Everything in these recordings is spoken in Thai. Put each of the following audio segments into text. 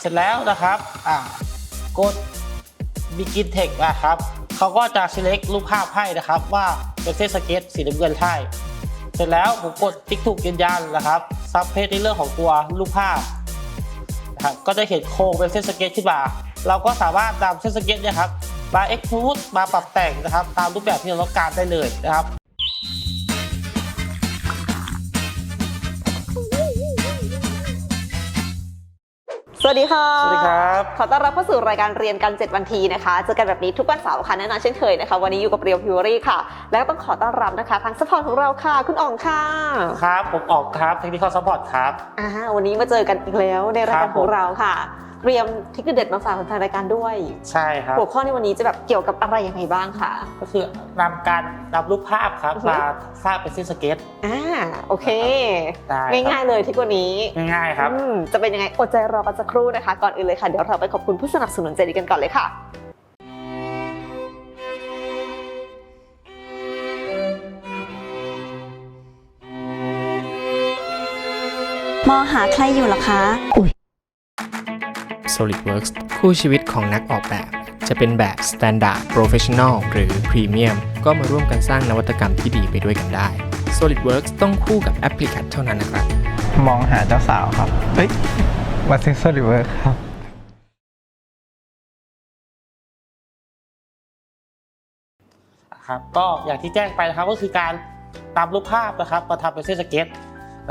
เสร็จแล้วนะครับอ่ากด Begin Text นะครับเขาก็จะ select รูปภาพให้นะครับว่าเป็นเส้นสเก็ตสีน้ำเงินให้เสร็จแล้วผมกดติ๊กถูกยืนยันนะครับซับเพจในเรื่องของตัวรูปภาพนะครับก็จะเห็นโครงเป็นเส้นสเก็ตขึ้นมาเราก็สามารถนำเส้นสเก็ตเนยครับมา extrude มาปรับแต่งนะครับ ตามรูปแบบที่เราต้องการได้เลยนะครับ วัสดีค่ะ สวัสดีครับ ขอต้อนรับเข้าสู่รายการเรียนกัน 7 วันทีนะคะ เจอกันแบบนี้ทุกวันเสาร์ค่ะแน่นอนเช่นเคยนะคะ วันนี้อยู่กับเรียวพิวรี่ค่ะ แล้วก็ต้องขอต้อนรับนะคะ ทางสปอร์ตของเราค่ะ คุณอ่องค่ะ ครับ ผมออกครับ Technical Support ครับ อ่า วันนี้มาเจอกันอีกแล้วในรายครัการบของผมเราค่ะ เตรียมเทคนิคเด็ดมาฝากแฟนๆรายการด้วย ใช่ครับ หัวข้อในวันนี้จะแบบเกี่ยวกับอะไรยังไงบ้างคะก็คือนำการนำรูปภาพครับอือฮึมาสร้างเป็นเส้นสเก็ตอ่าโอเค ได้ครับง่ายๆเลยที่วันนี้ง่ายๆครับ อืมจะเป็นยังไงอดใจรอกันสักครู่นะคะ ก่อนอื่นเลยค่ะ เดี๋ยวเราไปขอบคุณผู้สนับสนุนใจดีกันก่อนเลยค่ะ มองหาใครอยู่เหรอคะ SolidWorks คู่ชีวิตของนักออกแบบ จะเป็นแบบ Standard Professional หรือ Premium ก็มาร่วมกันสร้างนวัตกรรมที่ดีไปด้วยกันได้ SolidWorks ต้องคู่กับ a p p l i c a t เท่านั้นนะครับ มองหาเจ้าสาวครับ เฮ้ย มาซื้อโซลิเวอร์ครับครับก็อย่างที่แจ้งไปนะครับก็คือการตามรูปภาพนะครับมาทำเป็นเส้นสเก็ต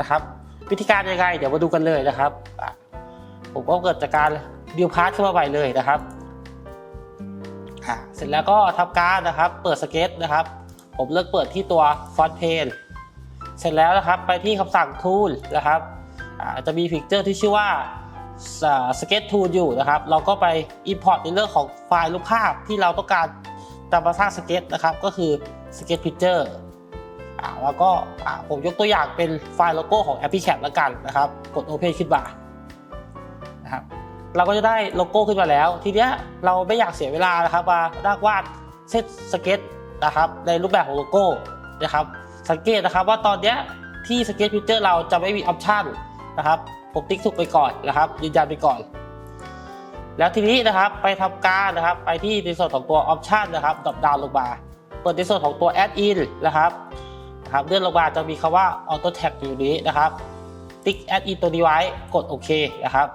นะครับ วิธีการยังไงเดี๋ยวมาดูกันเลยนะครับอะผมก็เกิดจากการ ดิวพาร์ทขึ้นมาใหม่เลยนะครับอะเสร็จแล้วก็ทำการนะครับ เปิดสเก็ตนะครับ ผมเลือกเปิดที่ตัวฟอนต์เพนเสร็จแล้วนะครับไปที่คำสั่ง tool นะครับอะจะมีพิกเจอร์ที่ชื่อว่าสเก็ตทูลอยู่นะครับ เราก็ไป import ในเรื่องของไฟล์รูปภาพที่เราต้องการจะมาสร้างสเก็ตนะครับ ก็คือสเก็ตพิ c เจอร์อ่าแล้วก็อ่าผมยกตัวอย่างเป็นไฟล์โลโก้ของ a p p l i c a t แล้วกันนะครับ กด Open ขึ้นมานะครับ เราก็จะได้โลโก้ขึ้นมาแล้ว ทีเนี้ยเราไม่อยากเสียเวลานะครับมาดักวาดเซตสเก็ตนะครับในรูปแบบของโลโก้นะครับสังเกตนะครับว่าตอนเนี้ยที่สเก็ตพิ c เจอร์เราจะไม่มีออปชันนะครับผมติ๊กถูกไปก่อนนะครับยืนยันไปก่อน แล้วทีนี้นะครับไปทำการนะครับไปที่ในส่วนของตัว Option นะครับดรอปดาวลงมาเปิดในส่วนของตัว Add in นะครับนะครับเลื่อนลงมาจะมีคำว่า Auto Tag อยู่นี้นะครับ ติ๊ก Add in ตัวนี้ไว้กดโอเคนะครับ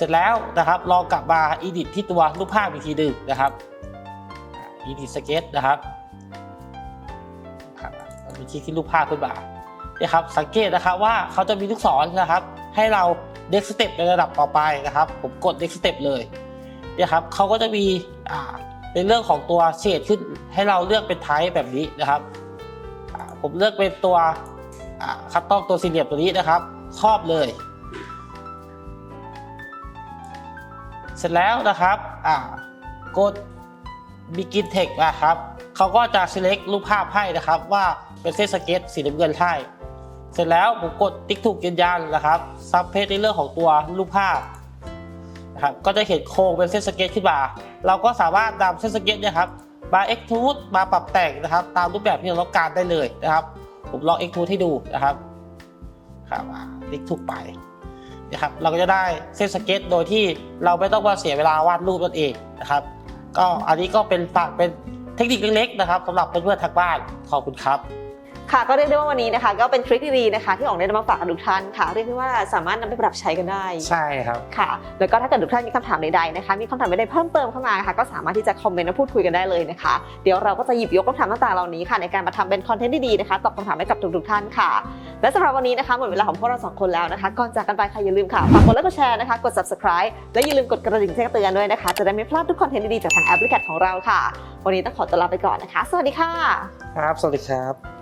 เสร็จแล้วนะครับลองกลับมา Edit ที่ตัวรูปภาพอีกทีหนึ่งนะครับอ่า Edit Sketch นะครับครับมีคลิกที่รูปภาพขึ้นมาเนี่ยครับสังเกตนะครับว่าเขาจะมีลูกศรนะครับ ให้เรา next step ในระดับต่อไปนะครับ ผมกด next step เลยเนี่ยครับเขาก็จะมีอ่าในเรื่องของตัวเฉดขึ้นให้เราเลือกเป็นไทป์แบบนี้นะครับผมเลือกเป็นตัวคัตตอมตัวสี่เหลี่ยมตัวนี้นะครับ ครอบเลย เสร็จแล้วนะครับอ่ากด begin text นะครับเขาก็จะ select รูปภาพให้นะครับ ว่าเป็นเส้นสเก็ตสีน้ำเงินให้เสร็จแล้วผมกดติ๊กถูกยืนยันนะครับซับเพจในเรื่องของตัวรูปภาพนะครับก็จะเห็นโครงเป็นเส้นสเก็ตขึ้นมา เราก็สามารถนำเส้นสเก็ตเนี่ยครับมา extrude มาปรับแต่งนะครับ ตามรูปแบบที่เราต้องการได้เลยนะครับ ผมลอง extrude ให้ดูนะครับครับอ่าติ๊กถูกไป นะครับเราก็จะได้เส้นสเก็ต โดยที่เราไม่ต้องมาเสียเวลาวาดรูปนั่นเองนะครับก็อันนี้ก็เป็นฝากเป็นเทคนิคเล็กๆนะครับสำหรับเพื่อนๆทางบ้านขอบคุณครับ ค่ะก็เรียกได้ว่าวันนี้นะคะ ก็เป็นทริคดีๆนะคะที่ออกได้นำมาฝากกับทุกท่านค่ะ เรียกได้ว่าสามารถนำไปปรับใช้กันได้ใช่ครับ ค่ะ แล้วก็ถ้าเกิดทุกท่านมีคำถามใดๆนะคะ มีคำถามใดๆเพิ่มเติมเข้ามานะคะก็สามารถที่จะคอมเมนต์และพูดคุยกันได้เลยนะคะ เดี๋ยวเราก็จะหยิบยกคำถามต่างๆเหล่านี้ค่ะ ในการมาทำเป็นคอนเทนต์ดีๆนะคะตอบคำถามให้กับทุกๆท่านค่ะ และสำหรับวันนี้นะคะหมดเวลาของพวกเราสองคนแล้วนะคะก่อนจากกันไปค่ะอย่าลืมค่ะฝากกดไลค์กดแชร์นะคะกด subscribe และอย่าลืมกดกระดิ่งแจ้งเตือนด้วยนะคะ จะได้ไม่พลาดทุกคอนเทนต์ดีๆจากทางแอปพลิเคชันของเราค่ะ วันนี้ต้องขอตัวลาไปก่อนนะคะ สวัสดีค่ะ ครับ สวัสดีครับ